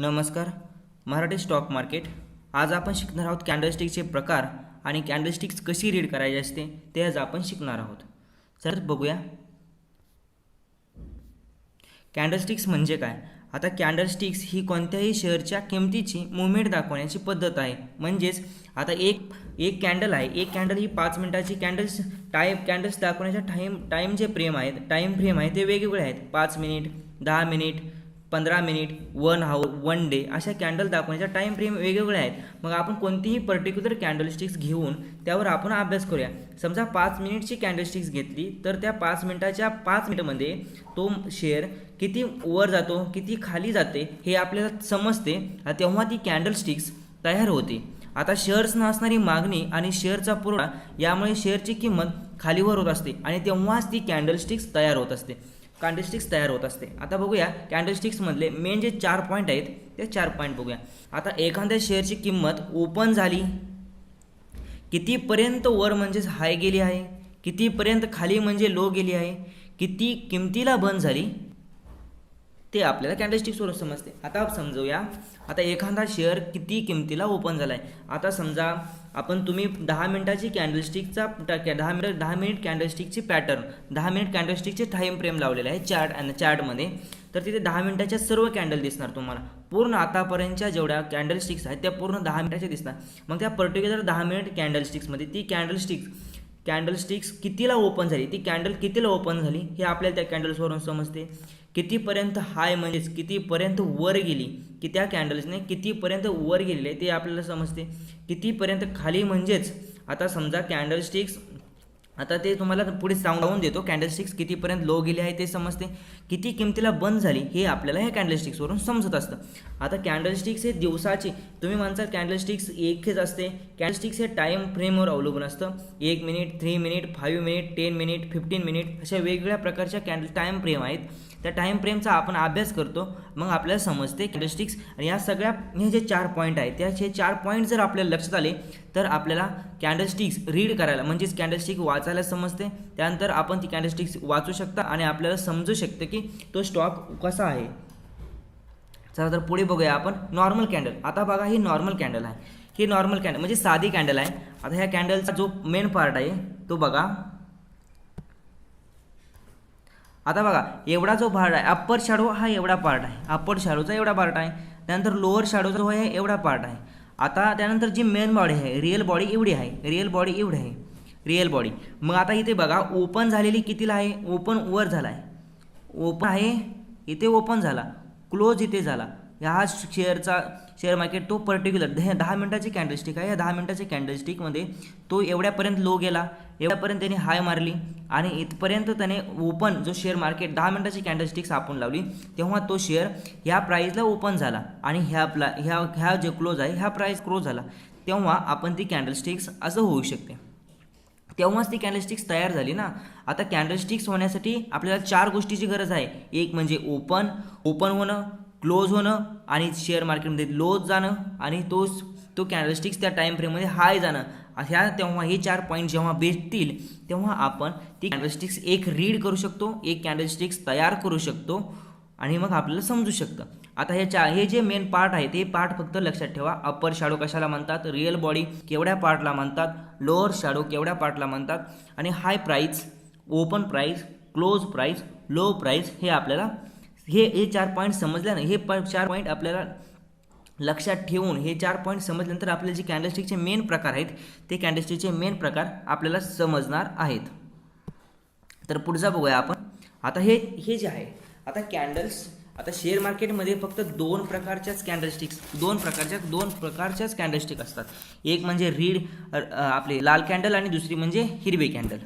नमस्कार Marathi stock market. आज आपण शिकणार आहोत कॅन्डलस्टिकचे प्रकार आणि कॅन्डलस्टिक्स कशी रीड करायची असते ते आज आपण शिकणार आहोत. तर बघूया. कॅन्डलस्टिक्स म्हणजे काय? आता कॅन्डलस्टिक्स ही कोणत्याही शेअरच्या किमतीची मुवमेंट दाखवण्याची पद्धत आहे. म्हणजेच आता एक एक कॅन्डल आहे. एक कॅन्डल ही पाच मिनटाची कॅन्डल्स टाईम कॅन्डल्स दाखवण्याच्या टाईम टाईम जे फ्रेम आहेत टाईम फ्रेम आहे ते वेगवेगळे आहेत. पाच मिनिट दहा मिनिट पंधरा minute one hour one day अशा कॅन्डल दाखवण्याच्या टाईम फ्रेम वेगवेगळे आहेत. मग आपण कोणतीही पर्टिक्युलर कॅन्डलस्टिक्स घेऊन त्यावर आपण अभ्यास करूया. समजा पाच मिनिटची कॅन्डलस्टिक्स घेतली तर त्या पाच मिनिटाच्या पाच मिनिटमध्ये तो शेअर किती वर जातो किती खाली जाते हे आपल्याला समजते तेव्हा ती कॅन्डलस्टिक्स तयार होते. आता शेअर्सनं असणारी मागणी आणि शेअरचा पुरवठा यामुळे शेअरची किंमत खालीवर होत असते आणि तेव्हाच ती कॅन्डलस्टिक्स तयार होत असते. कॅन्डलस्टिक्स तयार होत असते. आता बघूया कॅन्डलस्टिक्समधले मेन जे चार पॉईंट आहेत ते चार पॉईंट बघूया. आता एखाद्या शेअरची किंमत ओपन झाली कितीपर्यंत वर म्हणजेच हाय गेली आहे कितीपर्यंत खाली म्हणजे लो गेली आहे किती किमतीला बंद झाली ते आपल्याला कॅन्डलस्टिक्सवरून समजते. आता समजूया. आता एखादा शेअर किती किमतीला ओपन झाला आहे आता समजा आपण तुम्ही दहा मिनिटाची कॅन्डलस्टिकचा दहा मिनिट दहा मिनिट कॅन्डलस्टिकची पॅटर्न दहा मिनिट कॅन्डलस्टिकचे टाईम फ्रेम लावलेले आहे चार्ट आणि चार्टमध्ये तर तिथे दहा मिनिटाच्या सर्व कॅन्डल दिसणार तुम्हाला. पूर्ण आतापर्यंतच्या जेवढ्या कॅन्डलस्टिक्स आहेत त्या पूर्ण दहा मिनिटाच्या दिसणार. मग त्या पर्टिक्युलर दहा मिनिट कॅन्डलस्टिक्समध्ये ती कॅन्डलस्टिक्स कॅन्डलस्टिक्स कितीला ओपन झाली? ती कॅन्डल कितीला ओपन झाली? हे आपल्याला त्या कॅन्डल्सवरून समजते. कितीपर्यंत हाय म्हणजेच कितीपर्यंत वर गेली? की त्या कॅन्डल्सने कितीपर्यंत वर गेलेले? ते आपल्याला समजते. कितीपर्यंत खाली म्हणजेच आता समजा कॅन्डलस्टिक्स आता ते तुम्हाला पुढे सांगून देतो. कॅन्डलस्टिक्स कितीपर्यंत लो गेले आहे ते समजते. किती किमतीला बंद झाली हे आपल्याला ह्या कॅन्डलस्टिक्सवरून समजत असतं. आता कॅन्डलस्टिक्स हे दिवसाचे तुम्ही म्हणसाल कॅन्डलस्टिक्स एकच असते. कॅन्डलस्टिक्स हे टाईम फ्रेमवर अवलंबून असतं. एक minute three minute five minute ten minute fifteen minute अशा वेगवेगळ्या प्रकारच्या कॅन्डल टाईम फ्रेम आहेत. त्या टाईम फ्रेमचा आपण अभ्यास करतो मग आपल्याला समजते कॅरेस्टिक्स आणि या सगळ्या हे जे चार पॉईंट आहेत त्याचे चार पॉईंट जर आपल्याला लक्षात आले तर आपल्याला कॅन्डलस्टिक्स रीड करायला म्हणजेच कॅन्डलस्टिक वाचायला समजते. त्यानंतर आपण ती कॅन्डलस्टिक्स वाचू शकता आणि आपल्याला समजू शकतं की तो स्टॉक कसा आहे. चला तर पुढे बघूया आपण नॉर्मल कॅन्डल आता बघा ही नॉर्मल कॅन्डल आहे. ही नॉर्मल कॅन्डल म्हणजे साधी कॅन्डल आहे. आता ह्या कॅन्डलचा जो मेन पार्ट आहे तो बघा. आता बघा एवढा जो पार्ट आहे अप्पर शॅडो हा एवढा पार्ट आहे. अप्पर शॅडोचा एवढा पार्ट आहे. त्यानंतर लोअर शाडोचा जो आहे एवढा पार्ट आहे. आता त्यानंतर जी मेन बॉडी आहे रिअल बॉडी एवढी आहे. रिअल बॉडी एवढी आहे. रिअल बॉडी मग आता इथे बघा ओपन झालेली कितीला आहे? ओपन वर झाला आहे ओपन आहे इथे ओपन झाला. क्लोज इथे झाला. ह्या शेअरचा शेअर मार्केट तो पर्टिक्युलर दहा मिनटाची कॅन्डलस्टिक आहे. या दहा मिनटाच्या कॅन्डलस्टिकमध्ये तो एवढ्यापर्यंत लो गेला. एवढ्यापर्यंत त्याने हाय मारली आणि इथपर्यंत त्याने ओपन जो शेअर मार्केट दहा मिनटाची कॅन्डलस्टिक्स आपण लावली तेव्हा तो शेअर ह्या प्राईजला ओपन झाला आणि ह्या प्ला ह्या ह्या जे क्लोज आहे ह्या प्राईज क्लोज झाला. तेव्हा आपण ती कॅन्डलस्टिक्स असं होऊ शकते. तेव्हाच ती कॅन्डलस्टिक्स तयार झाली ना. आता कॅन्डलस्टिक्स होण्यासाठी आपल्याला चार गोष्टीची गरज आहे. एक म्हणजे ओपन ओपन होणं क्लोज होणं आणि शेअर मार्केटमध्ये लोज जाणं आणि तो तो कॅन्डलस्टिक्स त्या टाईम फ्रेममध्ये हाय जाणं. ह्या तेव्हा हे चार पॉईंट जेव्हा भेटतील तेव्हा आपण ती कॅन्डलस्टिक्स एक रीड करू शकतो एक कॅन्डलस्टिक्स तयार करू शकतो आणि मग आपल्याला समजू शकतं. आता हे चा हे जे मेन पार्ट आहे ते पार्ट फक्त लक्षात ठेवा. अप्पर शॅडो कशाला म्हणतात? रिअल बॉडी केवढ्या पार्टला म्हणतात? लोअर शॅडो केवढ्या पार्टला म्हणतात? आणि high price open price close price low price हे आपल्याला हे हे चार पॉईंट समजल्यानं हे चार पॉईंट आपल्याला लक्षात ठेवून हे चार पॉईंट समजल्यानंतर आपल्याला जे कॅन्डलस्टिकचे मेन प्रकार आहेत ते कॅन्डलस्टिकचे मेन प्रकार आपल्याला समजणार आहेत. तर पुढचा बघूया आपण. आता हे हे जे आहे आता कॅन्डल्स आता शेअर मार्केटमध्ये फक्त दोन प्रकारच्याच कॅन्डलस्टिक्स दोन प्रकारच्या दोन प्रकारच्याच कॅन्डलस्टिक असतात. एक म्हणजे रीड आपले लाल कॅन्डल आणि दुसरी म्हणजे हिरवे कॅन्डल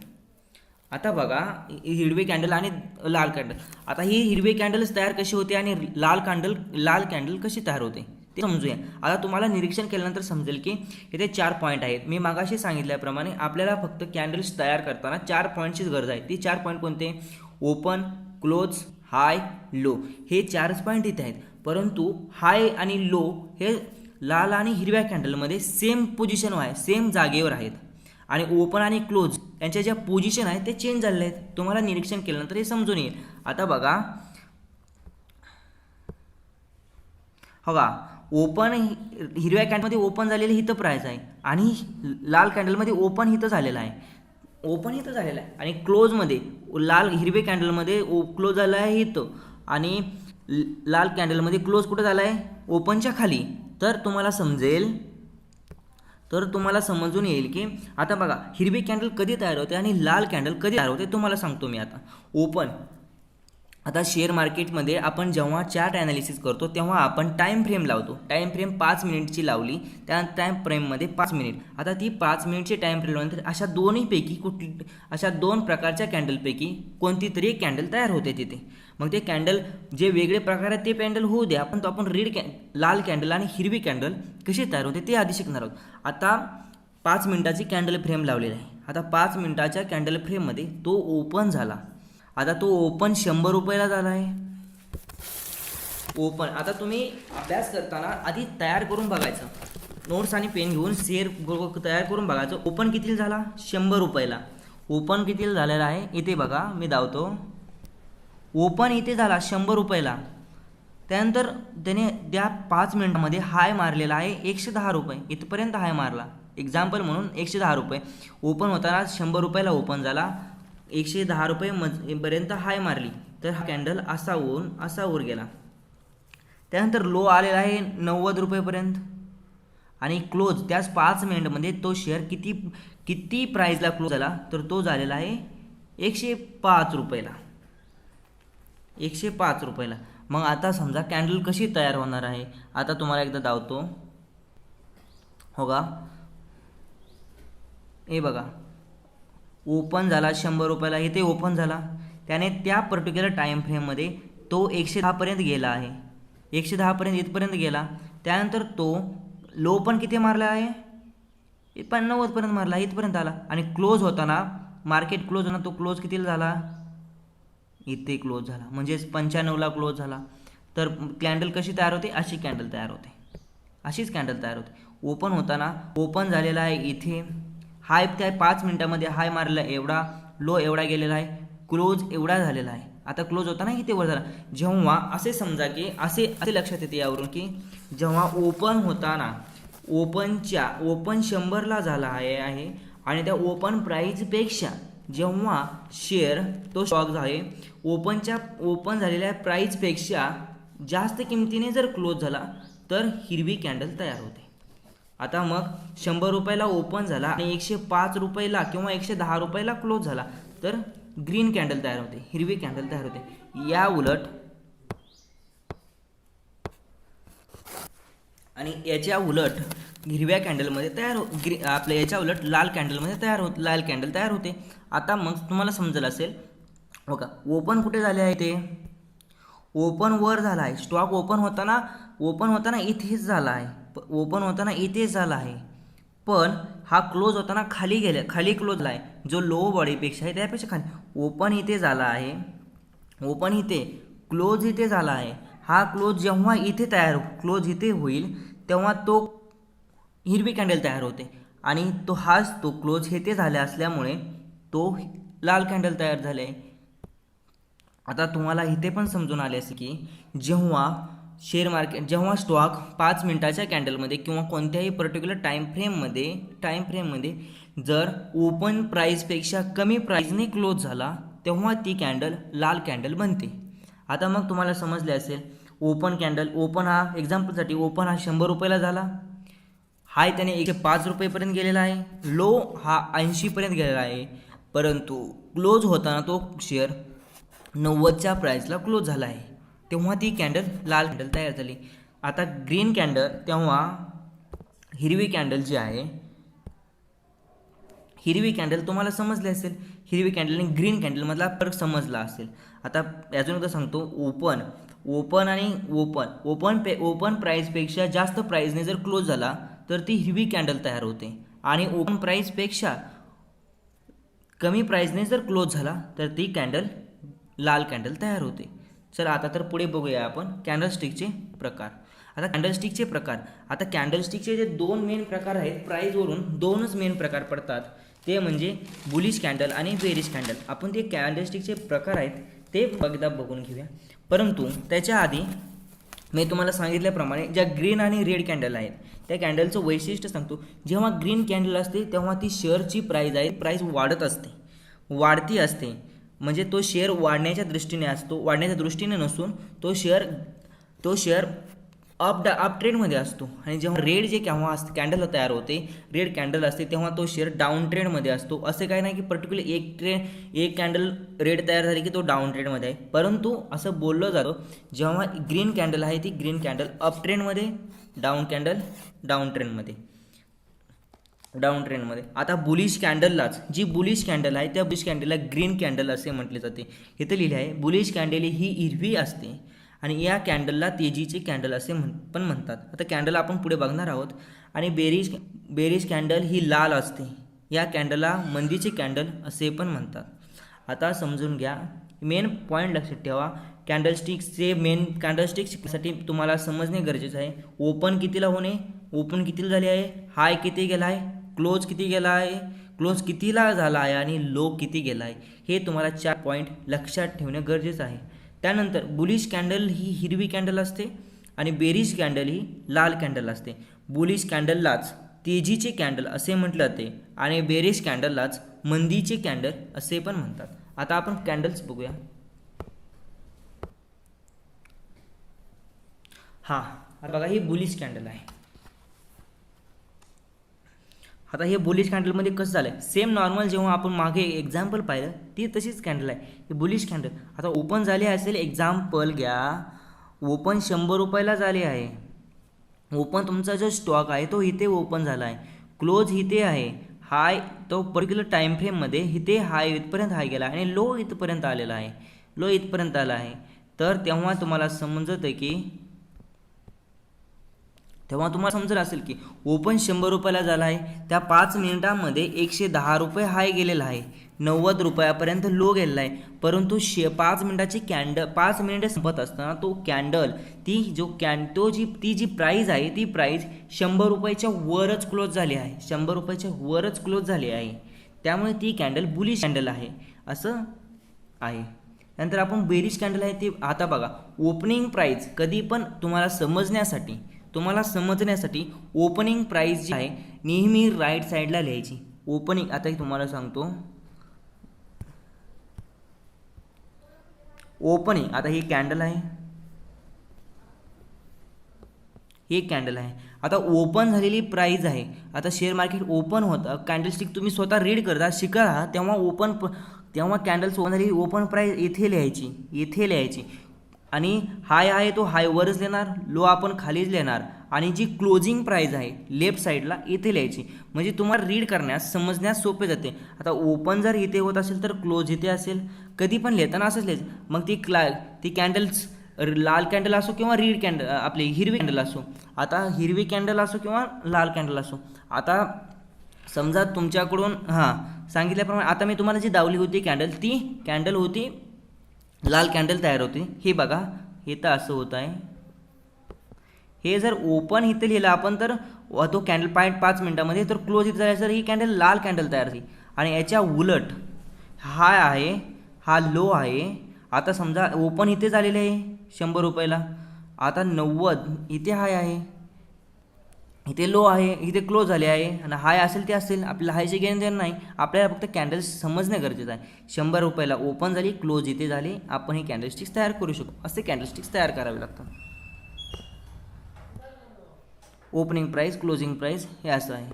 आता बघा हिरवे कॅन्डल आणि लाल कॅन्डल आता ही हिरवे कॅन्डल्स तयार कशी होते आणि लाल कॅन्डल लाल कॅन्डल कशी तयार होते? ते समजूया. आता तुम्हाला निरीक्षण केल्यानंतर समजेल की इथे चार पॉईंट आहेत. मी मागाशी सांगितल्याप्रमाणे आपल्याला फक्त कॅन्डल्स तयार करताना चार पॉईंटचीच गरज आहे. ती चार पॉईंट कोणते? ओपन क्लोज हाय लो हे चारच पॉईंट इथे आहेत. परंतु हाय आणि लो हे लाल आणि हिरव्या कॅन्डलमध्ये सेम पोझिशनवर आहे. सेम जागेवर आहेत. आणि ओपन आणि क्लोज यांच्या ज्या पोझिशन आहेत ते चेंज झालेले आहेत. तुम्हाला निरीक्षण केल्यानंतर हे समजून येईल. आता बघा. हो का? ओपन हिरव्या कॅन्डलमध्ये ओपन झालेलं हिथं प्राईस आहे. आणि लाल कॅन्डलमध्ये ओपन हिथं झालेलं आहे. ओपन इथं झालेलं आहे. आणि क्लोजमध्ये लाल हिरवे कॅन्डलमध्ये ओ क्लोज झालं आहे इथं आणि लाल कॅन्डलमध्ये क्लोज कुठं झाला आहे? ओपनच्या खाली. तर तुम्हाला समजेल तर तुम्हाला समजून येईल की आता बघा हिरवी कॅन्डल कधी तयार होते आणि लाल कॅन्डल कधी तयार होते तुम्हाला सांगतो मी आता. ओपन आता शेअर मार्केटमध्ये आपण जेव्हा चार्ट ॲनालिसिस करतो तेव्हा आपण टाईम फ्रेम लावतो. टाईम फ्रेम पाच मिनिटची लावली त्या टाईम फ्रेममध्ये पाच मिनिट आता ती पाच मिनिटची टाईम फ्रेम लावल्यानंतर अशा दोन्हीपैकी कुठली अशा दोन प्रकारच्या कॅन्डलपैकी कोणती तरी एक कॅन्डल तयार होते तिथे. मग ते कॅन्डल जे वेगळे प्रकार आहेत ते कॅन्डल होऊ द्या पण तो आपण रेड कॅ लाल कॅन्डल आणि हिरवी कॅन्डल कशी तयार होते ते आधी शिकणार आहोत. आता पाच मिनिटाची कॅन्डल फ्रेम लावलेली आहे. आता पाच मिनिटाच्या कॅन्डल फ्रेममध्ये तो ओपन झाला. आता तो ओपन शंभर रुपयाला झाला आहे ओपन. आता तुम्ही अभ्यास करताना आधी तयार करून बघायचं. नोट्स आणि पेन घेऊन शेअर तयार करून बघायचं. ओपन कितीला झाला? शंभर रुपयाला. ओपन कितीला झालेला आहे? इथे बघा मी धावतो. ओपन इथे झाला शंभर रुपयाला. त्यानंतर त्याने त्या पाच मिनिटामध्ये हाय मारलेला आहे एकशे दहा रुपये. इथपर्यंत हाय मारला. एक्झाम्पल म्हणून एकशे दहा रुपये. ओपन होताना शंभर रुपयाला ओपन झाला. एकशे दहा रुपये मज पर्यंत हाय मारली. तर हा कॅन्डल असा होऊन असा उर गेला. त्यानंतर लो आलेला आहे नव्वद रुपयेपर्यंत आणि क्लोज त्याच पाच मिनिटमध्ये तो शेअर किती किती प्राईजला क्लोज झाला तर तो झालेला आहे एकशे पाच रुपयाला. एकशे पाच रुपयाला. मग आता समजा कॅन्डल कशी तयार होणार आहे? आता तुम्हाला एकदा दावतो. हो का? हे बघा. ओपन झाला शंभर रुपयाला इथे ओपन झाला. त्याने त्या पर्टिक्युलर टाईम फ्रेममध्ये तो एकशे दहापर्यंत गेला आहे. एकशे दहापर्यंत इथपर्यंत गेला. त्यानंतर तो लो पण किती मारला आहे? इत- पण नव्वदपर्यंत मारला इथपर्यंत आला. आणि क्लोज होताना मार्केट क्लोज होणार तो क्लोज कितीला झाला? इथे क्लोज झाला. म्हणजेच पंच्याण्णवला क्लोज झाला. तर कॅन्डल कशी तयार होते? अशी कॅन्डल तयार होते. अशीच कॅन्डल तयार होते. ओपन होताना ओपन झालेला आहे इथे. हाय काय पाच मिनिटामध्ये हाय मारलेला आहे एवढा लो एवढा गेलेला आहे क्लोज एवढा झालेला आहे. आता क्लोज होता ना किती वर झाला? जेव्हा असे समजा की असे असे लक्षात येते यावरून की जेव्हा ओपन होताना ओपनच्या ओपन शंभरला झाला आहे आहे आणि त्या ओपन प्राईजपेक्षा जेव्हा शेअर तो स्टॉक आहे ओपनच्या ओपन झालेल्या प्राईजपेक्षा जास्त किमतीने जर क्लोज झाला तर हिरवी कॅन्डल तयार होते. आता मग शंभर रुपयाला ओपन झाला आणि एकशे पाच रुपयाला किंवा एकशे दहा रुपयाला क्लोज झाला. तर ग्रीन कॅन्डल तयार होते हिरवी कॅन्डल तयार होते. या उलट आणि याच्या उलट हिरव्या कॅन्डलमध्ये तयार हो ग्री आपल्या याच्या उलट लाल कॅन्डलमध्ये तयार होत लाल कॅन्डल तयार होते. आता मग तुम्हाला समजलं असेल हो का ओपन कुठे झाले आहे ते? ओपन वर झाला आहे. स्टॉक ओपन होताना ओपन होताना इथेच झाला आहे. ओपन होताना इथेच झाला आहे. पण हा क्लोज होताना खाली गेला खाली क्लोज झाला आहे. जो लो बॉडीपेक्षा आहे त्यापेक्षा खाली. ओपन इथे झाला आहे. ओपन इथे. क्लोज इथे झाला आहे. हा क्लोज जेव्हा इथे तयार क्लोज इथे होईल तेव्हा तो हिरवी कॅन्डल तयार होते. आणि तो हाच तो क्लोज इथे झाला असल्यामुळे तो लाल कॅन्डल तयार झाले. आता तुम्हाला इथे पण समजून आले असे की जेव्हा शेअर मार्केट जेव्हा स्टॉक पाच मिनटाच्या कॅन्डलमध्ये किंवा कोणत्याही पर्टिक्युलर टाईम फ्रेममध्ये टाईम फ्रेममध्ये जर ओपन प्राईजपेक्षा कमी प्राईजने क्लोज झाला तेव्हा ती कॅन्डल लाल कॅन्डल बनते. आता मग तुम्हाला समजले असेल ओपन कॅन्डल ओपन हा एक्झाम्पलसाठी ओपन हा शंभर रुपयाला झाला. हाय त्याने एकशे पाच रुपयेपर्यंत गेलेला आहे. लो हा ऐंशीपर्यंत गेलेला आहे. परंतु क्लोज होताना तो शेअर नव्वदच्या प्राईजला क्लोज झाला आहे. तेव्हा ती कॅन्डल लाल कॅन्डल तयार झाली. आता ग्रीन कॅन्डल तेव्हा हिरवी कॅन्डल जी आहे हिरवी कॅन्डल तुम्हाला समजले असेल. हिरवी कॅन्डल आणि ग्रीन कॅन्डलमधला फरक समजला असेल. आता अजून एकदा सांगतो ओपन ओपन आणि ओपन ओपन पे ओपन प्राईजपेक्षा जास्त प्राईजने जर क्लोज झाला तर ती हिरवी कॅन्डल तयार होते. आणि ओपन प्राईजपेक्षा कमी प्राईजने जर क्लोज झाला तर ती कॅन्डल लाल कॅन्डल तयार होते. चला आता तर पुढे बघूया आपण कॅन्डलस्टिकचे प्रकार. आता कॅन्डलस्टिकचे प्रकार. आता कॅन्डलस्टिकचे जे दोन मेन प्रकार आहेत प्राईजवरून दोनच मेन प्रकार पडतात. ते म्हणजे बुलिश कॅन्डल आणि बेरिश कॅन्डल आपण ते कॅन्डलस्टिकचे प्रकार आहेत ते एकदा बघून घेऊया. परंतु त्याच्या आधी मी तुम्हाला सांगितल्याप्रमाणे ज्या ग्रीन आणि रेड कॅन्डल आहेत त्या कॅन्डलचं वैशिष्ट्य सांगतो. जेव्हा ग्रीन कॅन्डल असते तेव्हा ती शेअरची प्राईज आहे. प्राईज वाढत असते. वाढती असते. म्हणजे तो शेअर वाढण्याच्या दृष्टीने असतो वाढण्याच्या दृष्टीने नसून तो शेअर तो शेअर अप डा अप ट्रेंडमध्ये असतो. आणि जेव्हा रेड जे केव्हा असते कॅन्डल तयार होते रेड कॅन्डल असते तेव्हा तो शेअर डाऊन ट्रेंडमध्ये असतो. असं काही नाही की पर्टिक्युलर एक ट्रेंड एक कॅन्डल रेड तयार झाली की तो डाऊन ट्रेंडमध्ये आहे. परंतु असं बोललं जातं जेव्हा ग्रीन कॅन्डल आहे ती ग्रीन कॅन्डल अप ट्रेंडमध्ये डाऊन कॅन्डल डाऊन ट्रेंडमध्ये डाऊन ट्रेंडमध्ये आता बुलिश कॅन्डललाच जी बुलिश कॅन्डल आहे त्या बुलिश कॅन्डलला ग्रीन कॅन्डल असे म्हटले जाते. इथं लिहिले आहे बुलिश कॅन्डल ही हिरवी असते आणि या कॅन्डलला तेजीचे कॅन्डल असे म्हण पण म्हणतात. आता कॅन्डल आपण पुढे बघणार आहोत आणि बेरीज बेरीज कॅन्डल ही लाल असते. या कॅन्डलला मंदीचे कॅन्डल असे पण म्हणतात. आता समजून घ्या मेन पॉईंट लक्षात ठेवा कॅन्डलस्टिक्सचे मेन कॅन्डलस्टिक शिकण्यासाठी तुम्हाला समजणे गरजेचं आहे. ओपन कितीला होणे? ओपन कितीला झाले आहे? हाय किती गेला आहे क्लोज किती गेला आहे क्लोज कितीला झाला आहे आणि लो किती गेला आहे हे तुम्हाला चार पॉईंट लक्षात ठेवणं गरजेचं आहे. त्यानंतर बुलिश कॅन्डल ही हिरवी कॅन्डल असते आणि बेरिश कॅन्डल ही लाल कॅन्डल असते. बुलिश कॅन्डललाच तेजीचे कॅन्डल असे म्हटलं जाते आणि बेरिश कॅन्डललाच मंदीचे कॅन्डल असे पण म्हणतात. आता आपण कॅन्डल्स बघूया. हां बघा ही बुलिश कॅन्डल आहे. आता हे बुलिश कॅन्डलमध्ये कसं झालं आहे सेम नॉर्मल जेव्हा आपण मागे एक्झाम्पल पाहिलं ती तशीच कॅन्डल आहे. ही बुलिश कॅन्डल आता ओपन झाली असेल एक्झाम्पल घ्या. ओपन शंभर रुपयाला झाले आहे. ओपन तुमचा जो स्टॉक आहे तो इथे ओपन झाला आहे. क्लोज इथे आहे. हाय तो पर्टिक्युलर टाईम फ्रेममध्ये इथे हाय इथपर्यंत हाय गेला आणि लो इथपर्यंत आलेला आहे. लो इथपर्यंत आला आहे. तर तेव्हा तुम्हाला समजतं की तेव्हा तुम्हाला समजलं असेल की ओपन शंभर रुपयाला झाला आहे. त्या पाच मिनिटामध्ये एकशे दहा रुपये हाय गेलेला आहे. नव्वद रुपयापर्यंत लो गेलेला आहे. परंतु शे पाच मिनिटाची कॅन्डल पाच मिनिटे संपत असताना तो कॅन्डल ती जो कॅन तो जी ती जी प्राईज आहे ती प्राईज शंभर रुपयाच्या वरच क्लोज झाली आहे. शंभर रुपयाच्या वरच क्लोज झाली आहे. त्यामुळे ती कॅन्डल बुलिश कॅन्डल आहे. असं आहे. नंतर आपण बेरिश कॅन्डल आहे ते आता बघा. ओपनिंग प्राईज कधी पण तुम्हाला समजण्यासाठी तुम्हाला समजण्यासाठी ओपनिंग प्राईस जी आहे नेहमी राईट साईडला लिहायची. ओपनिंग आता तुम्हाला सांगतो. ओपनिंग आता ही कॅन्डल आहे. ही एक कॅन्डल आहे. आता ओपन झालेली प्राईज आहे. आता शेअर मार्केट ओपन होतं. कॅन्डलस्टिक तुम्ही स्वतः रीड करता शिका. तेव्हा ओपन तेव्हा कॅन्डल्स ओपन झाली ओपन प्राईज येथे लिहायची. येथे लिहायची. आणि हाय आहे तो हाय वरच लिहिणार लो आपण खालीच लिहिणार आणि जी क्लोजिंग प्राईज आहे लेफ्ट साईडला इथे लिहायची. म्हणजे तुम्हाला रीड करण्यास समजण्यास सोपे जाते. आता ओपन जर इथे होत असेल तर क्लोज इथे असेल. कधी पण लिहिताना असंच लिहायचं. मग ती क्ला ती कॅन्डल्स लाल कॅन्डल असो किंवा रीड कॅन्डल आपली हिरवी कॅन्डल असो. आता हिरवी कॅन्डल असो किंवा लाल कॅन्डल असो. आता समजा तुमच्याकडून हां सांगितल्याप्रमाणे आता मी तुम्हाला जी दावली होती कॅन्डल ती कॅन्डल होती लाल कॅन्डल तयार होते. हे बघा इथं असं होत आहे. हे जर ओपन इथे लिहिलं आपण तर तो कॅन्डल पॉईंट पाच मिनटामध्ये तर क्लोज इथं झाला सर ही कॅन्डल लाल कॅन्डल तयार झाली आणि याच्या उलट हा आहे हा लो आहे. आता समजा ओपन इथे झालेले आहे शंभर रुपयाला. आता नव्वद इथे हाय आहे. इथे लो आहे इथे क्लोज झाले आहे आणि हाय असेल ते असेल आपल्याला हायचे घेणं देणं नाही. आपल्याला फक्त कॅन्डल्स समजणं गरजेचं आहे. शंभर रुपयाला ओपन झाली क्लोज इथे झाली आपण हे कॅन्डलस्टिक्स तयार करू शकतो असे कॅन्डलस्टिक्स तयार करावे लागतात. ओपनिंग प्राईस क्लोजिंग प्राईस हे असं आहे.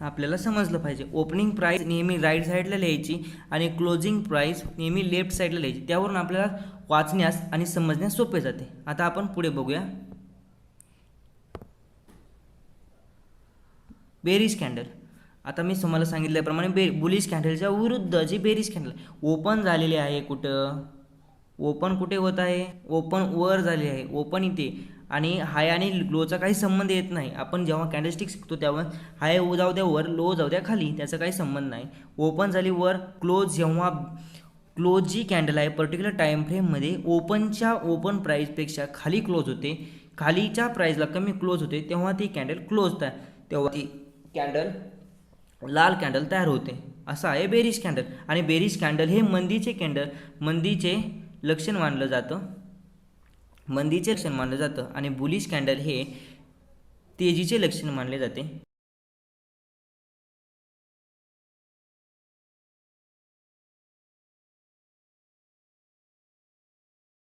आपल्याला समजलं पाहिजे. ओपनिंग प्राईस नेहमी राईट साईडला लिहायची आणि क्लोजिंग प्राईस नेहमी लेफ्ट साईडला लिहायची. त्यावरून आपल्याला वाचण्यास आणि समजण्यास सोपे जाते. आता आपण पुढे बघूया. बेरीज कॅन्डल आता मी तुम्हाला सांगितल्याप्रमाणे बे बुलिश कॅन्डलच्या विरुद्ध जी बेरीज कॅन्डल ओपन झालेली आहे कुठं? ओपन कुठे होत आहे? ओपन वर झाले आहे ओपन इथे. आणि हाय आणि लोचा काही संबंध येत नाही. आपण जेव्हा कॅन्डलस्टिक शिकतो तेव्हा हाय जाऊ द्या वर लो जाऊ द्या खाली त्याचा काही संबंध नाही. ओपन झाली वर क्लोज जेव्हा क्लोज जी कॅन्डल आहे पर्टिक्युलर टाईम फ्रेममध्ये ओपनच्या ओपन प्राईजपेक्षा खाली क्लोज होते. खालीच्या प्राईजला कमी क्लोज होते तेव्हा ती कॅन्डल क्लोज आहे तेव्हा ती कॅन्डल लाल कॅन्डल तयार होते. असं आहे बेरिश कॅन्डल आणि बेरिश कॅन्डल हे मंदीचे कॅन्डल मंदीचे लक्षण मानलं जातं. मंदीचे लक्षण मानलं जातं. आणि बुलिश कॅन्डल हे तेजीचे लक्षण मानले जाते.